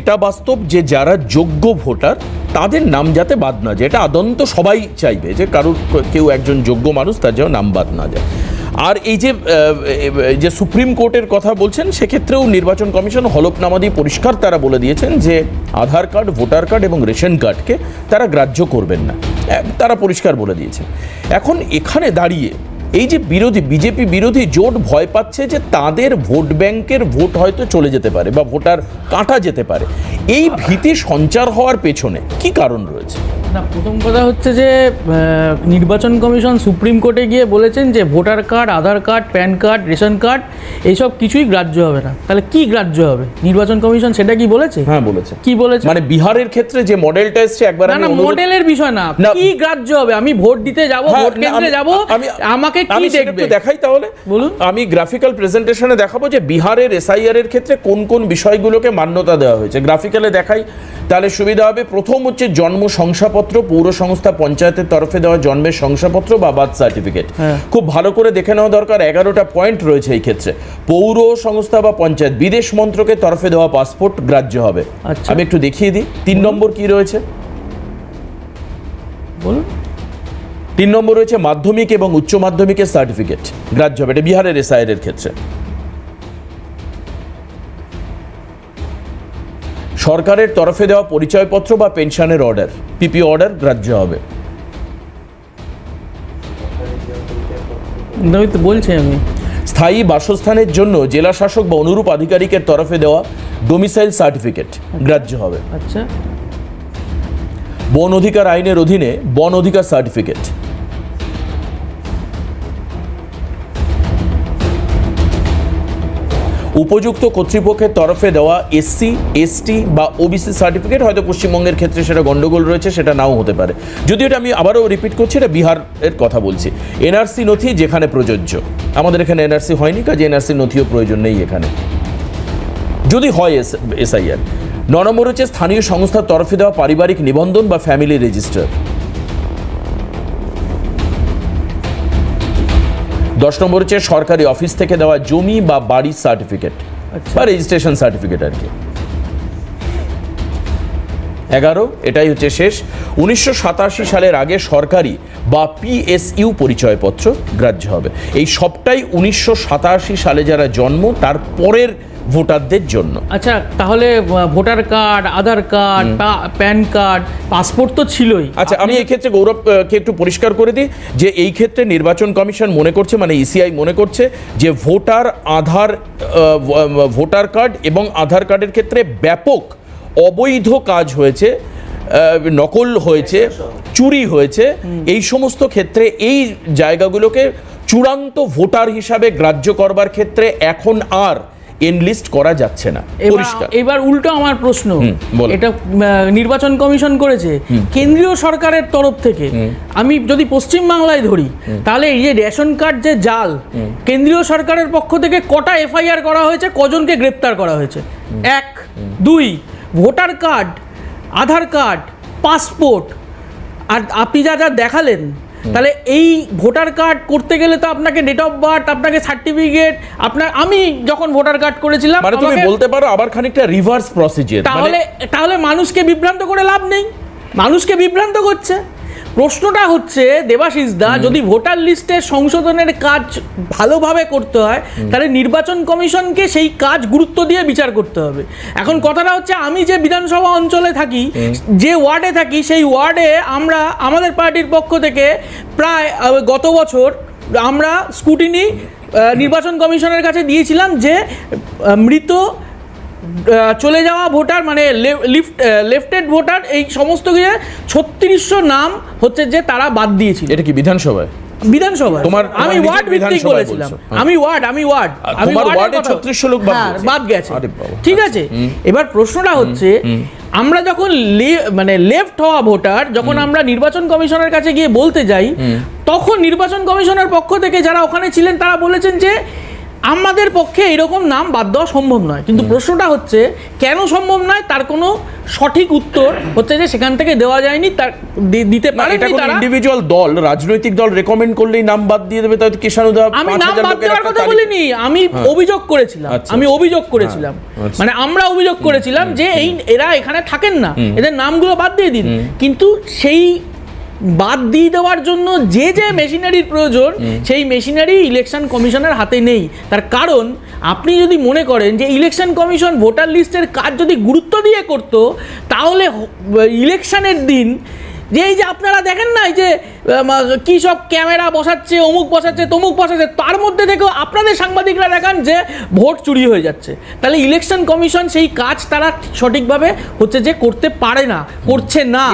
এটা বাস্তব যে যারা যোগ্য ভোটার, তাদের নাম যাতে বাদ না যায়। এটা আদন্ত সবাই চাইবে যে কারোর কেউ একজন যোগ্য মানুষ তার যেন নাম বাদ না যায়। আর এই যে যে সুপ্রিম কোর্টের কথা বলছেন, সেক্ষেত্রেও নির্বাচন কমিশন হলফনামা দিয়ে পরিষ্কার তারা বলে দিয়েছেন যে আধার কার্ড, ভোটার কার্ড এবং রেশন কার্ডকে তারা গ্রাহ্য করবেন না। তারা পরিষ্কার বলে দিয়েছেন। এখন এখানে দাঁড়িয়ে এই যে বিরোধী, বিজেপি বিরোধী জোট ভয় পাচ্ছে যে তাদের ভোট ব্যাংকের ভোট হয়তো চলে যেতে পারে বা ভোটার কাটা যেতে পারে। এই ভীতি সঞ্চার হওয়ার পেছনে কি কারণ রয়েছে? না প্রথম কথা হচ্ছে যে নির্বাচন কমিশন সুপ্রিম কোর্টে গিয়ে বলেছেন যে voter card Aadhaar card PAN card ration card এইসব কিছুই গ্রাহ্য হবে না। তাহলে কি গ্রাহ্য হবে? নির্বাচন কমিশন সেটা কি বলেছে? হ্যাঁ বলেছে। কি বলেছে? মানে বিহারের ক্ষেত্রে যে মডেলটা এসছে একবার না না মডেলের বিষয় না। কি গ্রাহ্য হবে? আমি ভোট দিতে যাব হ্যাঁ, ভোট কেন্দ্রে যাব আমাকে কি দেখবে? দেখাই তাহলে। বলুন। আমি গ্রাফিক্যাল প্রেজেন্টেশনে দেখাবো যে বিহারের এসআইআর এর ক্ষেত্রে কোন কোন বিষয়গুলোকে মান্যতা দেওয়া হয়েছে। গ্রাফিক্যালে দেখাই তাহলে সুবিধা হবে। প্রথম হচ্ছে জন্ম শংসাপত্র পৌর সংস্থা পঞ্চায়েতের তরফে দেওয়া জন্মের শংসাপত্র বা বার্থ সার্টিফিকেট। হ্যাঁ। খুব ভালো করে দেখে নেওয়া দরকার এগারোটা পয়েন্ট রয়েছে এই ক্ষেত্রে। পৌর সংস্থা বা পঞ্চায়েত বিদেশ মন্ত্রকের তরফে দেওয়া পাসপোর্ট গ্রাহ্য হবে। আচ্ছা। আমি একটু দেখিয়ে দিই তিন নম্বর কি রয়েছে? বলুন। তিন নম্বর রয়েছে মাধ্যমিক এবং উচ্চ মাধ্যমিকের সার্টিফিকেট গ্রাহ্য হবে। এটা বিহারের এসআইআর এর ক্ষেত্রে। সরকারের তরফে দেওয়া পরিচয়পত্র বা পেনশনের অর্ডার পিপি অর্ডার গ্রাহ্য হবে। তো বলছি আমি। স্থায়ী বাসস্থানের জন্য জেলা শাসক বা অনুরূপ আধিকারিকের তরফে দেওয়া ডোমিসাইল সার্টিফিকেট গ্রাহ্য হবে। আচ্ছা। বন অধিকার আইনের অধীনে বন অধিকার সার্টিফিকেট উপযুক্ত কর্তৃপক্ষের তরফে দেওয়া এসসি এসটি বা ওবিসি সার্টিফিকেট হয়তো পশ্চিমবঙ্গের ক্ষেত্রে সেটা গন্ডগোল রয়েছে, সেটা নাও হতে পারে। যদিও এটা আমি আবারও রিপিট করছি, এটা বিহারের কথা বলছি। এনআরসি নথি যেখানে প্রযোজ্য। আমাদের এখানে এনআরসি হয়নি, কাজে এনআরসি নথিও প্রয়োজন নেই এখানে। যদি হয় এস এসআইআর ন নম্বর হচ্ছে স্থানীয় সংস্থার তরফে দেওয়া পারিবারিক নিবন্ধন বা ফ্যামিলি রেজিস্টার দশ নম্বর হচ্ছে সরকারি অফিস থেকে দেওয়া জমি বা বাড়ির সার্টিফিকেট আচ্ছা। বা রেজিস্ট্রেশন সার্টিফিকেট আর কি। এগারো এটাই হচ্ছে শেষ। উনিশশো সাতাশি সালের আগে সরকারি বা পিএসইউ পরিচয়পত্র গ্রাহ্য হবে। এই সবটাই উনিশশো সাতাশি সালে যারা জন্ম তার পরের ভোটারদের জন্য। আচ্ছা তাহলে voter card Aadhaar card PAN card passport তো ছিলই। আচ্ছা আমি এই ক্ষেত্রে গৌরবকে একটু পরিষ্কার করে দিই যে এই ক্ষেত্রে নির্বাচন কমিশন মনে করছে মানে ইসিআই মনে করছে যে ভোটার আধার ভোটার কার্ড এবং আধার কার্ডের ক্ষেত্রে ব্যাপক অবৈধ কাজ হয়েছে নকল হয়েছে চুরি হয়েছে। এই সমস্ত ক্ষেত্রে এই জায়গাগুলোকে চূড়ান্ত ভোটার হিসাবে গ্রাহ্য করবার ক্ষেত্রে এখন আর এনলিস্ট করা যাচ্ছে না। এবার পরিষ্কার। এবার উল্টো আমার প্রশ্ন। এটা নির্বাচন কমিশন করেছে। কেন্দ্রীয় সরকারের তরফ থেকে। আমি যদি পশ্চিম বাংলায় ধরি তাহলে এই যে রেশন কার্ড যে জাল কেন্দ্রীয় সরকারের পক্ষ থেকে কটা এফআইআর করা হয়েছে কজনকে গ্রেপ্তার করা হয়েছে? এক দুই voter card Aadhaar card passport. আর আপনি যা যা দেখালেন তাহলে এই ভোটার কার্ড করতে গেলে তো আপনাকে ডেট অফ বার্থ আপনাকে সার্টিফিকেট আপনার আমি যখন ভোটার কার্ড করেছিলাম মানে তুমি বলতে পারো আবার খানিকটা রিভার্স প্রসিজিয়ার তাহলে তাহলে মানুষকে বিভ্রান্ত করে লাভ নেই। মানুষকে বিভ্রান্ত করছে। প্রশ্নটা হচ্ছে দেবাশিস দা যদি ভোটার লিস্টের সংশোধনের কাজ ভালোভাবে করতে হয় তাহলে নির্বাচন কমিশনকে সেই কাজ গুরুত্ব দিয়ে বিচার করতে হবে। এখন কথাটা হচ্ছে আমি যে বিধানসভা অঞ্চলে থাকি যে ওয়ার্ডে থাকি সেই ওয়ার্ডে আমরা আমাদের পার্টির পক্ষ থেকে প্রায় গত বছর আমরা স্কুটিনি নির্বাচন কমিশনের কাছে দিয়েছিলাম যে মৃত চলে যাওয়া ভোটার মানে লিফট লেফটেড ভোটার এই সমস্ত কিছু ছত্রিশশো নাম হচ্ছে যে তারা বাদ দিয়েছিল। এটা কি বিধানসভায়? বিধানসভায়। তোমার- আমি ওয়ার্ড ভিত্তিক বলেছিলাম। হ্যাঁ। আমি ওয়ার্ড আমি ওয়ার্ড। আমি ওয়ার্ডে কথা- 3600 লোক বাদ হ্যাঁ, গেছে। ঠিক আছে। এবার প্রশ্নটা হচ্ছে আমরা যখন মানে লেফট হওয়া ভোটার যখন আমরা নির্বাচন কমিশনের কাছে গিয়ে বলতে যাই তখন নির্বাচন কমিশনের পক্ষ থেকে যারা ওখানে ছিলেন তারা বলেছেন যে আমাদের পক্ষে এরকম নাম বাদ দেওয়া সম্ভব নয়। কিন্তু প্রশ্নটা হচ্ছে কেন সম্ভব নয়? তার কোনো সঠিক উত্তর হচ্ছে যে সেখান থেকে দেওয়া যায়নি তার দিতে পারে এটা কোনো ইন্ডিভিজুয়াল দল রাজনৈতিক দল রেকমেন্ড করলেই নাম বাদ দিয়ে দেবে তাহলে কিষাণুদা আমি পাঁচ নাম বাদ দেওয়ার কথা বলিনি আমি অভিযোগ করেছিলাম আচ্ছা, আমি আচ্ছা। অভিযোগ করেছিলাম। আচ্ছা। মানে আমরা অভিযোগ করেছিলাম যে এই এরা এখানে থাকেন না এদের নামগুলো বাদ দিয়ে দিন। কিন্তু সেই বাদ দিয়ে দেওয়ার জন্য যে যে মেশিনারির প্রয়োজন সেই মেশিনারি ইলেকশন কমিশনের হাতে নেই। তার কারণ আপনি যদি মনে করেন যে ইলেকশন কমিশন ভোটার লিস্টের কাজ যদি গুরুত্ব দিয়ে করত তাহলে ইলেকশনের দিন যে এই যে আপনারা দেখেন না এই যে কি সব ক্যামেরা বসাচ্ছে অমুক বসাচ্ছে তমুক বসাচ্ছে তার মধ্যে থেকেও আপনাদের সাংবাদিকরা দেখান যে ভোট চুরি হয়ে যাচ্ছে। তাহলে ইলেকশন কমিশন সেই কাজ তারা সঠিকভাবে হচ্ছে যে করতে পারে না করছে না।